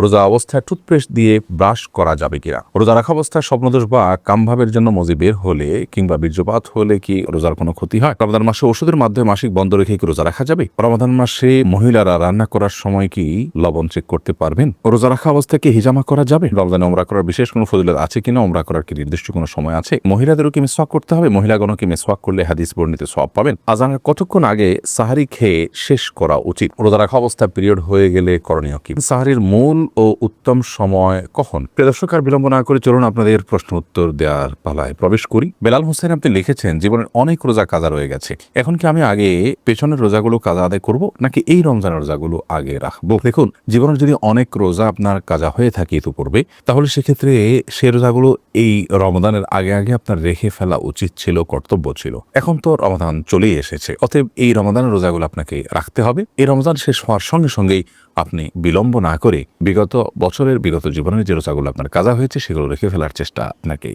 রোজা অবস্থায় টুথপেস্ট দিয়ে ব্রাশ করা যাবে কিনা? রোজা রাখা অবস্থায় স্বপ্নদোষ বা কামভাবের জন্য মজি বের হলে কিংবা বীর্যপাত হলে কি রোজার কোনো ক্ষতি হয়? রমাদান মাসে ওষুধের মাধ্যমে মাসিক বন্ধ রেখে কি রোজা রাখা যাবে? রমাদান মাসে মহিলারা রান্না করার সময় কি লবণ চেক করতে পারবেন? রোজা রাখা অবস্থায় কি হিজামা করা যাবে? রমজানে ওমরা করার বিশেষ কোনো ফজিলত আছে কিনা? ওমরা করার কি নির্দিষ্ট কোনো সময় আছে? মহিলাদেরও কি মেসওয়াক করতে হবে? মহিলাগণও কি মেসওয়াক করলে হাদিস বর্ণিত সব পাবেন? আজানের কতক্ষণ আগে সাহারি খেয়ে শেষ করা উচিত? রোজা রাখা অবস্থায় পিরিয়ড হয়ে গেলে করণীয় কি? সাহারির মূল ও উত্তম সময় কখন? প্রিয় দর্শক, আর বিলম্ব না করে চলুন আপনাদের প্রশ্ন উত্তর দেওয়ার পালায় প্রবেশ করি। বেলাল হোসেন, আপনি লিখেছেন, জীবনের অনেক রোজা কাজা রয়ে গেছে। এখন কি আমি আগে পেছনের রোজাগুলো কাজা আদায় করব, নাকি এই রমজানের রোজাগুলো আগে রাখব? দেখুন, জীবনের যদি অনেক রোজা আপনার কাজা হয়ে থাকে তো পূর্বে তাহলে সেক্ষেত্রে সে রোজাগুলো এই রমদানের আগে আগে আপনার রেখে ফেলা উচিত ছিল, কর্তব্য ছিল। এখন তো রমাদান চলেই এসেছে। অতএব এই রমাদানের রোজাগুলো আপনাকে রাখতে হবে। এই রমজান শেষ হওয়ার সঙ্গে সঙ্গেই আপনি বিলম্ব না করে বিগত বছরের বিগত জীবনের যে রোজাগুলো আপনার কাজা হয়েছে, সেগুলো রেখে ফেলার চেষ্টা আপনাকে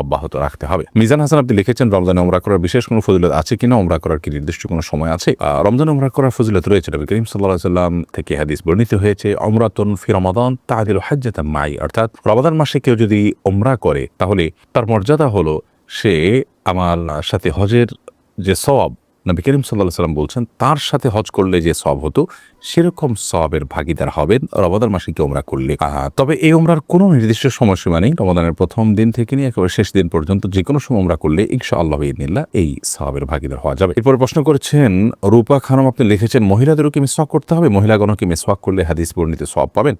অব্যাহত রাখতে হবে। মিজান হাসান, আপনি লিখেছেন, রমজানে ওমরা করার বিশেষ কোনো ফজিলত আছে কিনা? ওমরা করার কি নির্দিষ্ট কোনো সময় আছে? রমজানে ওমরা করার ফজিলত রয়েছে। নবী করিম সাল্লাহ সাল্লাম থেকে হাদিস বর্ণিত হয়েছে অমরাতন ফি রমাদান তাহাদিল মাই। অর্থাৎ রমাদান মাসে কেউ যদি ওমরা করে, তাহলে তার মর্যাদা হলো সে আমার সাথে হজের যে সব নবী করিম সাল্লাহ সাল্লাম বলছেন, তার সাথে হজ করলে যে সব হতো, সেরকম সবের ভাগিদার হবেন রমাদান মাসে কি ওমরা করলে? তবে এই ওমরার কোনো নির্দিষ্ট সময়সীমা নেই। রমাদানের প্রথম দিন থেকে নিয়ে একেবারে শেষ দিন পর্যন্ত যে কোনো সময় ওমরা করলে ইনশা আল্লাহ ইদিনিল্লাহ এই সবের ভাগিদার হওয়া যাবে। এরপর প্রশ্ন করেছেন, রূপা খানম, আপনি লিখেছেন মহিলাদেরও কি মেসওয়াক করতে হবে? মহিলাগণও কি মেসওয়াক করলে হাদিস বর্ণিত সব পাবেন?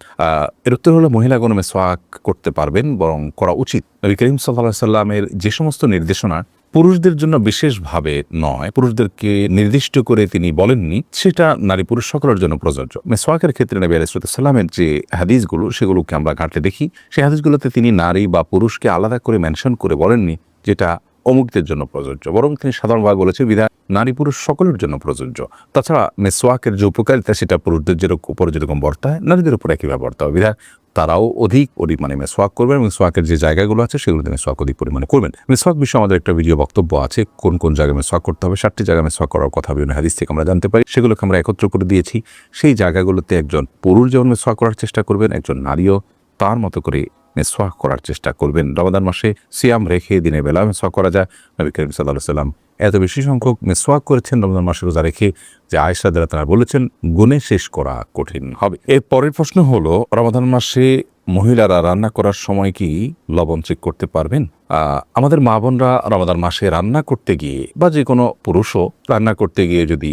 এর উত্তর হলো মহিলাগণ মেসওয়াক করতে পারবেন, বরং করা উচিত। নবী করিম সাল্লাহ সাল্লামের যে সমস্ত নির্দেশনা পুরুষদের জন্য বিশেষভাবে নয়, পুরুষদেরকে নির্দিষ্ট করে তিনি বলেননি, সেটা নারী পুরুষ সকলের জন্য প্রযোজ্য। মেসওয়াকের ক্ষেত্রে নবী আলাইসালামের যে হাদিসগুলো, সেগুলোকে আমরা ঘাটলে দেখি। সেই হাদিসগুলোতে তিনি নারী বা পুরুষকে আলাদা করে মেনশন করে বলেননি, যেটা অমুকদের জন্য প্রযোজ্য। বরং তিনি সাধারণভাবে বলেছেন, বিধায় নারী পুরুষ সকলের জন্য প্রযোজ্য। তাছাড়া মেসওয়াকের যে উপকারিতা, সেটা পুরুষদের যেরকম উপর যেরকম বর্তায়, নারীদের উপর একইভাবে বর্তায়। বিধায় তারাও অধিক পরিমাণে মেসওয়াক করবেন এবং সোয়াকের যে জায়গাগুলো আছে সেগুলোতে মেসওয়াক অধিক পরিমাণে করবেন। মেসওয়াক বিষয়ে আমাদের একটা ভিডিও বক্তব্য আছে, কোন কোন জায়গায় মেসওয়াক করতে হবে ষাটটি জায়গায় মেসওয়াক করার কথা বিভিন্ন হাদিস থেকে আমরা জানতে পারি। সেগুলোকে আমরা একত্র করে দিয়েছি। সেই জায়গাগুলোতে একজন পুরুষ যেমন মেসওয়াক করার চেষ্টা করবেন, একজন নারীও তার মতো করে মেসওয়াক করার চেষ্টা করবেন। রমাদান মাসে সিয়াম রেখে দিনের বেলা মেসওয়াক করা যায়। নবী করিম সাল্লাহ সাল্লাম এত বেশি সংখ্যক মেসওয়াক করেছেন রমজান মাসে রোজা রেখে যে আয়সা দ্বারা তারা বলেছেন, গুণে শেষ করা কঠিন হবে। এর পরের প্রশ্ন হলো, রমাদান মাসে মহিলারা রান্না করার সময় কি লবণ চেক করতে পারবেন? আমাদের মা বোনরা রমাদান মাসে রান্না করতে গিয়ে বা যে কোনো পুরুষও রান্না করতে গিয়ে যদি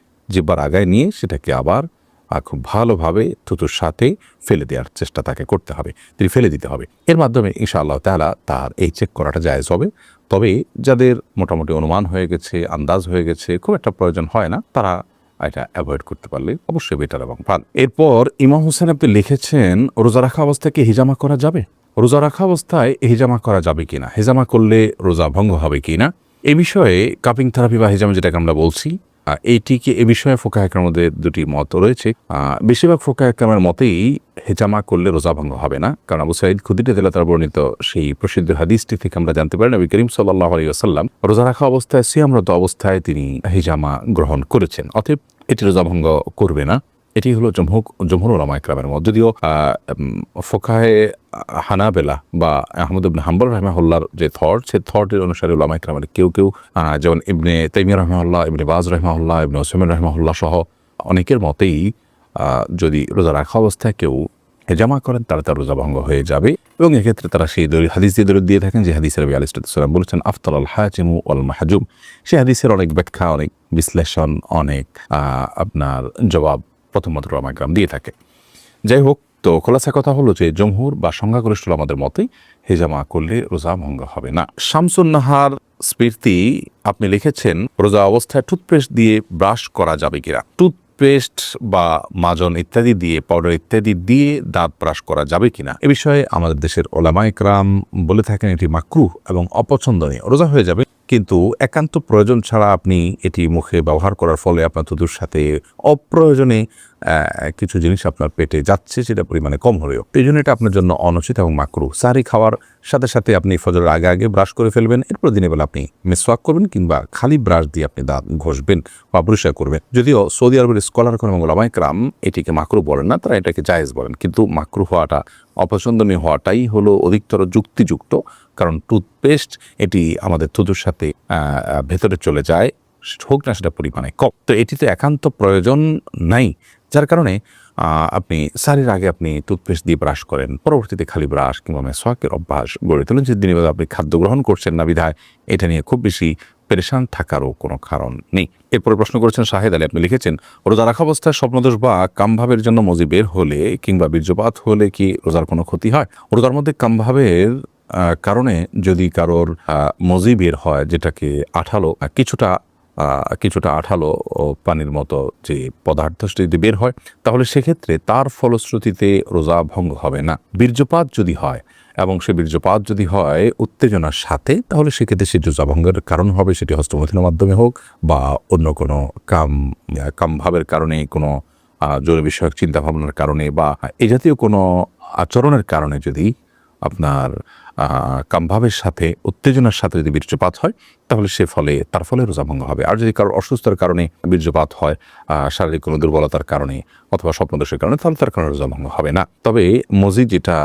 জিব্বার আগায় নিয়ে সেটাকে আবার খুব ভালোভাবে থুতুর সাথে ফেলে দেওয়ার চেষ্টা তাকে করতে হবে। তিনি ফেলে দিতে হবে। এর মাধ্যমে ইনশাআল্লাহ তালা তার এই চেক করাটা জায়েজ হবে। তবে যাদের মোটামুটি অনুমান হয়ে গেছে, আন্দাজ হয়ে গেছে, খুব একটা প্রয়োজন হয় না, তারা এটা অ্যাভয়েড করতে পারলে অবশ্যই বেটার এবং ভালো। এরপর ইমাম হোসেন আপনি লিখেছেন, রোজা রাখা অবস্থায় কি হিজামা করা যাবে? রোজা রাখা অবস্থায় হিজামা করা যাবে কিনা? হিজামা করলে রোজা ভঙ্গ হবে কিনা? এ বিষয়ে কাপিং থেরাপি বা হিজামা যেটাকে আমরা বলছি এইটিকে এ বিষয়ে ফোকা একরামের মধ্যে দুটি মত রয়েছে? বেশিরভাগ ফোকা একরামের মতেই হেজামা করলে রোজা ভঙ্গ হবে না। কারণ আবু সাইদ খুদিটা দিলা তার বর্ণিত সেই প্রসিদ্ধ হাদিসটি থেকে আমরা জানতে পারি, নবী করিম সাল্লাহ আলী আসাল্লাম রোজা রাখা অবস্থায় সিয়ামরত অবস্থায় তিনি হেজামা গ্রহণ করেছেন। অতএব এটি রোজা ভঙ্গ করবে না। এটি হলো জমহুক, জমহুর ওলামা ইকরামের মত। যদিও ফোকাহে হানাবেলা বা আহমদ ইবনে হাম্বল রহমাহুল্লার যে থট সে থটের অনুসারে ওলামা ইকরামের কেউ কেউ যেমন ইবনে তাইমিয়া রহমাহুল্লাহ, ইবনে বাজ রহমাহুল্লাহ, ইবনে ওসমান রহমাহুল্লাহ সহ অনেকের মতেই যদি রোজা রাখা অবস্থায় কেউ হেজামা করেন তারা তার রোজা ভঙ্গ হয়ে যাবে। এবং এক্ষেত্রে তারা সেই দলিল, হাদিস দিয়ে দলিল দিয়ে থাকেন যে হাদিসের রবি আলিসাল্লাম বলেছেন আফতাল আল হাজিমু আল মাহাজুম। সেই হাদিসের অনেক ব্যাখ্যা, অনেক বিশ্লেষণ, অনেক আপনার জবাব প্রথমত রমাগ্রাম দিয়ে থাকে। যাই হোক, তো খোলাসা কথা হলো যে, জমহুর বা সংখ্যাগরিষ্ঠ আমাদের মতেই হেজামা করলে রোজা ভঙ্গ হবে না। শামসুন নাহার স্মৃতি আপনি লিখেছেন, রোজা অবস্থায় টুথপেস্ট দিয়ে ব্রাশ করা যাবে কিনা? টুথপেস্ট বা মাজন ইত্যাদি দিয়ে, পাউডার ইত্যাদি দিয়ে দাঁত ব্রাশ করা যাবে কিনা? এ বিষয়ে আমাদের দেশের ওলামাইকরাম বলে থাকেন এটি মাকরু এবং অপছন্দনীয়। রোজা হয়ে যাবে কিন্তু একান্ত প্রয়োজন ছাড়া আপনি এটি মুখে ব্যবহার করার ফলে আপনার থুতুর সাথে অপ্রয়োজনে কিছু জিনিস আপনার পেটে যাচ্ছে, সেটা পরিমাণে কম হলেও। এই জন্য এটা আপনার জন্য অনুচিত এবং মাকরু। সারি খাওয়ার সাথে সাথে আপনি ফজরের আগে আগে ব্রাশ করে ফেলবেন। এরপর দিনের বেলা আপনি মেসওয়াক করবেন কিংবা খালি ব্রাশ দিয়ে আপনি দাঁত ঘষবেন বা পরিষ্কার করবেন। যদিও সৌদি আরবের স্কলার এবং ওলামাইকরাম এটিকে মাকরু বলেন না, তারা এটাকে জায়েজ বলেন। কিন্তু মাকরু হওয়াটা, অপছন্দনীয় হওয়াটাই হলো অধিকতর যুক্তিযুক্ত। কারণ টুথপেস্ট এটি আমাদের থুতুর সাথে ভেতরে চলে যায়, হোক না সেটা পরিমাণে কম। তো এটিতে একান্ত প্রয়োজন নাই, যার কারণে আপনি সারির আগে আপনি টুথপেস্ট দিয়ে ব্রাশ করেন, পরবর্তীতে খালি ব্রাশ কিংবা মেসওয়াকের অভ্যাস গড়ে তোলেন, যে বেলা আপনি খাদ্য গ্রহণ করছেন না বিধায় এটা নিয়ে খুব বেশি পেরেশান থাকারও কোনো কারণ নেই। এরপরে প্রশ্ন করেছেন শাহেদ আলী, আপনি লিখেছেন, রোজা রাখা অবস্থায় স্বপ্নদোষ বা কামভাবের জন্য মজি বের হলে কিংবা বীর্যপাত হলে কি রোজার কোনো ক্ষতি হয়? রোজার মধ্যে কামভাবের কারণে যদি কারোর মজি বের হয় যেটাকে আঠালো কিছুটা কিছুটা আঠালো পানির মতো যে পদার্থ যদি বের হয়, তাহলে সেক্ষেত্রে তার ফলশ্রুতিতে রোজা ভঙ্গ হবে না। বীর্যপাত যদি হয় এবং সে বীর্যপাত যদি হয় উত্তেজনার সাথে, তাহলে সেক্ষেত্রে সে রোজা ভঙ্গের কারণ হবে সেটি হস্তমথিনের মাধ্যমে হোক বা অন্য কোনো কাম কাম ভাবের কারণে, কোনো জরুরি বিষয়ক চিন্তা ভাবনার কারণে বা এ জাতীয় কোনো আচরণের কারণে যদি আপনার কামভাবের সাথে, উত্তেজনার সাথে যদি বীর্যপাত হয়, তাহলে সে ফলে, তার ফলে রোজা ভঙ্গ হবে। আর যদি কারোর অসুস্থতার কারণে বীর্যপাত হয় শারীরিক কোনো দুর্বলতার কারণে অথবা স্বপ্নদোষের কারণে, তাহলে তার কারণে রোজা ভঙ্গ হবে না। তবে মজি যেটা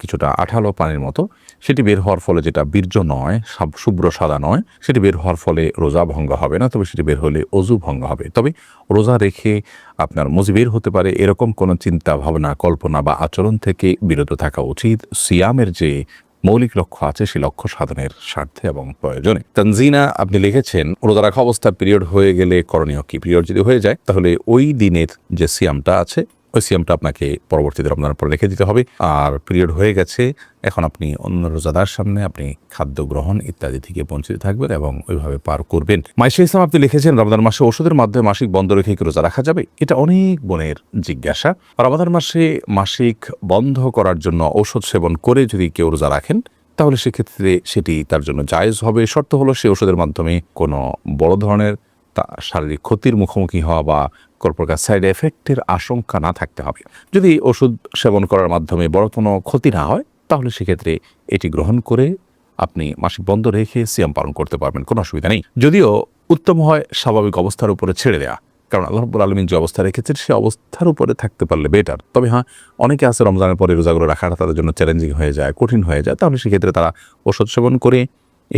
কিছুটা আঠালো পানির মতো, সেটি বের হওয়ার ফলে যেটা বীর্য নয় শুভ্র সাদা নয়, সেটি বের হওয়ার ফলে রোজা ভঙ্গ হবে না, তবে সেটি বের হলে অজু ভঙ্গ হবে। তবে রোজা রেখে আপনার মজি বের হতে পারে, এরকম কোনো চিন্তা, ভাবনা, কল্পনা বা আচরণ থেকে বিরত থাকা উচিত। সিয়ামের যে মৌলিক লক্ষ্য আছে, সেই লক্ষ্য সাধনের স্বার্থে এবং প্রয়োজনে। তানজিনা, আপনি লিখেছেন রোজা রাখা অবস্থা পিরিয়ড হয়ে গেলে করণীয় কি? পিরিয়ড যদি হয়ে যায়, তাহলে ওই দিনের যে সিয়ামটা আছে ওই সিয়ামটা আপনাকে পরবর্তীতে রমজানের পরে রেখে দিতে হবে। আর পিরিয়ড হয়ে গেছে, এখন আপনি অন্য রোজাদার সামনে আপনি খাদ্য গ্রহণ ইত্যাদি থেকে বঞ্চিত থাকবেন এবং ওইভাবে পার করবেন। মাইশা ইসলাম আপনি লিখেছেন, রমজান মাসে ওষুধের মাধ্যমে মাসিক বন্ধ রেখে কি রোজা রাখা যাবে? এটা অনেক বোনের জিজ্ঞাসা। রমাদান মাসে মাসিক বন্ধ করার জন্য ঔষধ সেবন করে যদি কেউ রোজা রাখেন, তাহলে সেক্ষেত্রে সেটি তার জন্য জায়েজ হবে। শর্ত হলো সে ওষুধের মাধ্যমে কোনো বড় ধরনের তা শারীরিক ক্ষতির মুখোমুখি হওয়া বা কোনো প্রকার সাইড এফেক্টের আশঙ্কা না থাকতে হবে। যদি ওষুধ সেবন করার মাধ্যমে বড় কোনো ক্ষতি না হয়, তাহলে সেক্ষেত্রে এটি গ্রহণ করে আপনি মাসিক বন্ধ রেখে সিয়াম পালন করতে পারবেন, কোনো অসুবিধা নেই। যদিও উত্তম হয় স্বাভাবিক অবস্থার উপরে ছেড়ে দেওয়া কারণ আল্লাহ রব্বুল আলমিন যে অবস্থা রেখেছেন, সে অবস্থার উপরে থাকতে পারলে বেটার তবে হ্যাঁ অনেকে আছে রমজানের পরে রোজাগুলো রাখাটা তাদের জন্য চ্যালেঞ্জিং হয়ে যায়, কঠিন হয়ে যায়, তাহলে সেক্ষেত্রে তারা ওষুধ সেবন করে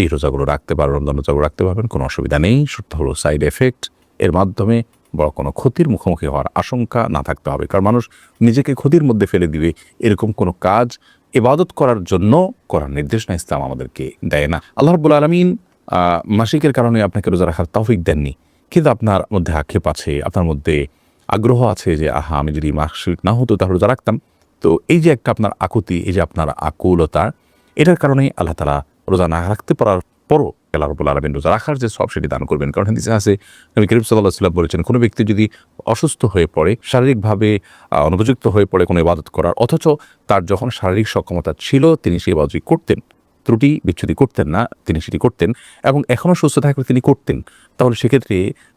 এই রোজাগুলো রাখতে পারবেন রমজান রোজাগুলো রাখতে পারবেন, কোনো অসুবিধা নেই। সত্য হলো সাইড এফেক্ট এর মাধ্যমে বড় কোনো ক্ষতির মুখোমুখি হওয়ার আশঙ্কা না থাকতে হবে। কারণ মানুষ নিজেকে ক্ষতির মধ্যে ফেলে দিবে, এরকম কোনো কাজ এবাদত করার জন্য করার নির্দেশ না, ইসলাম আমাদেরকে দেয় না। আল্লাহ রব্বুল আলমিন মাসিকের কারণে আপনাকে রোজা রাখার তৌফিক দেননি। কিন্তু আপনার মধ্যে আক্ষেপ আছে, আপনার মধ্যে আগ্রহ আছে যে, আহা, আমি যদি মাসিক না হতো তাহলে রোজা রাখতাম। তো এই যে একটা আপনার আকুতি, এই যে আপনার আকুলতা, এটার কারণেই আল্লাহ তালা রোজা না রাখতে পারার পরও আল্লাহ রবুল আলমিন রোজা রাখার যে সব সেটি দান করবেন। কারণ হাদিসে আছে, নবী করিম সাল্লাহ সাল্লাম বলেছেন, কোনো ব্যক্তি যদি অসুস্থ হয়ে পড়ে, শারীরিকভাবে অনুপযুক্ত হয়ে পড়ে কোনো ইবাদত করার, অথচ তার যখন শারীরিক সক্ষমতা ছিল, তিনি সেই ইবাদতটি করতেন। ত্রুটি, বিচ্ছুতি করতেন না, তিনি সেটি করতেন এবং এখনও সুস্থ থাকলে তিনি করতেন। তাহলে সেক্ষেত্রে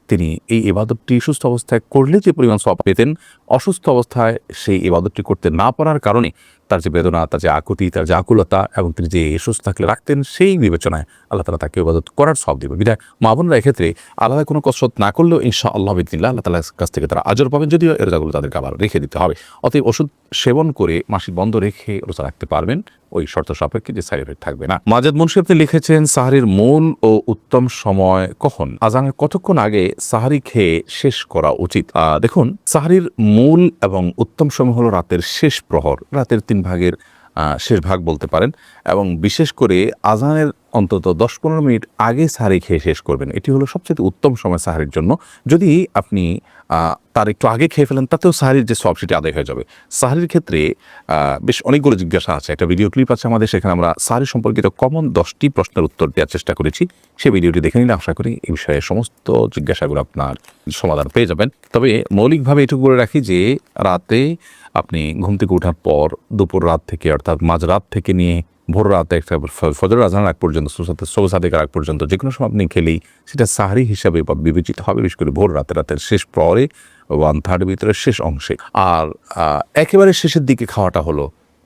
তিনি এই ইবাদতটি সুস্থ অবস্থায় করলে যে পরিমাণ সব পেতেন, অসুস্থ অবস্থায় সেই ইবাদতটি করতে না পারার কারণে তার যে বেদনা, তার যে আকুতি, তার যে আকুলতা এবং তিনি যে সুস্থ থাকলে রাখতেন সেই বিবেচনায় আল্লাহ তালা তাকে ইবাদত করার সব দিবে। বিধায় মা বোনরা এক্ষেত্রে আলাদা কোনো কসরত না করলেও ইনশা আল্লাহ বিদিল্লা আল্লাহ তালার কাছ থেকে তারা আজর পাবেন। যদিও এ রোজাগুলো তাদেরকে আবার রেখে দিতে হবে। অতএব ওষুধ সেবন করে মাসিক বন্ধ রেখে রোজা রাখতে পারবেন। ওই শর্ত সাপেক্ষে যে সাইড এফেক্ট থাকবে না। মাজেদ মুন্সি আপনি লিখেছেন, সাহারির মূল ও উত্তম সময় কখন? আজানের কতক্ষণ আগে সাহারি খেয়ে শেষ করা উচিত? দেখুন, সাহারির মূল এবং উত্তম সময় হলো রাতের শেষ প্রহর, রাতের তিন ভাগের শেষ ভাগ বলতে পারেন। এবং বিশেষ করে আজানের অন্তত দশ পনেরো মিনিট আগে সাহারি খেয়ে শেষ করবেন। এটি হলো সবচেয়ে উত্তম সময় সাহারির জন্য। যদি আপনি তার একটু আগে খেয়ে ফেলেন, তাতেও সাহারির যে সব সেটি আদায় হয়ে যাবে। সাহারির ক্ষেত্রে বেশ অনেকগুলো জিজ্ঞাসা আছে। একটা ভিডিও ক্লিপ আছে আমাদের, সেখানে আমরা সাহারি সম্পর্কিত কমন দশটি প্রশ্নের উত্তর দেওয়ার চেষ্টা করেছি। সেই ভিডিওটি দেখে নিলে আশা করি এই বিষয়ে সমস্ত জিজ্ঞাসাগুলো আপনার সমাধান পেয়ে যাবেন। তবে মৌলিকভাবে এটুকু করে রাখি যে, রাতে আপনি ঘুম থেকে ওঠার পর দুপুর রাত থেকে, অর্থাৎ মাঝরাত থেকে নিয়ে ভোর রাতে একটা ফজর আজান আগ পর্যন্ত সোসাদিকার আগ পর্যন্ত যে কোনো সময় আপনি খেলেই সেটা সাহারি হিসাবে বা বিবেচিত হবে, বিশেষ করে ভোর রাতে, রাতের শেষ পরে, ওয়ান থার্ড ভিতরে শেষ অংশে। আর একেবারে শেষের দিকে খাওয়াটা হলো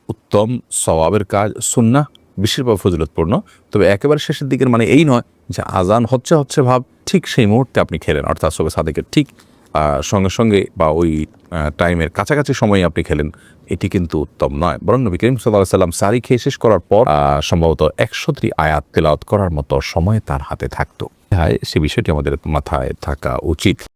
উত্তম সওয়াবের কাজ সুন্না বিশেষভাবে ফজিলতপূর্ণ। তবে একেবারে শেষের দিকের মানে এই নয় যে আজান হচ্ছে হচ্ছে ভাব, ঠিক সেই মুহূর্তে আপনি খেলেন, অর্থাৎ সবে সাদেকের ঠিক সঙ্গে সঙ্গে বা ওই টাইমের কাছাকাছি সময়ে আপনি খেলেন, এটি কিন্তু উত্তম নয়। বরং নবী করিম সাল্লাহ সাল্লাম সারি খেয়ে শেষ করার পর সম্ভবত একশোটি আয়াত তেলাওয়াত করার মতো সময় তার হাতে থাকতো। হ্যাঁ সে বিষয়টি আমাদের মাথায় থাকা উচিত।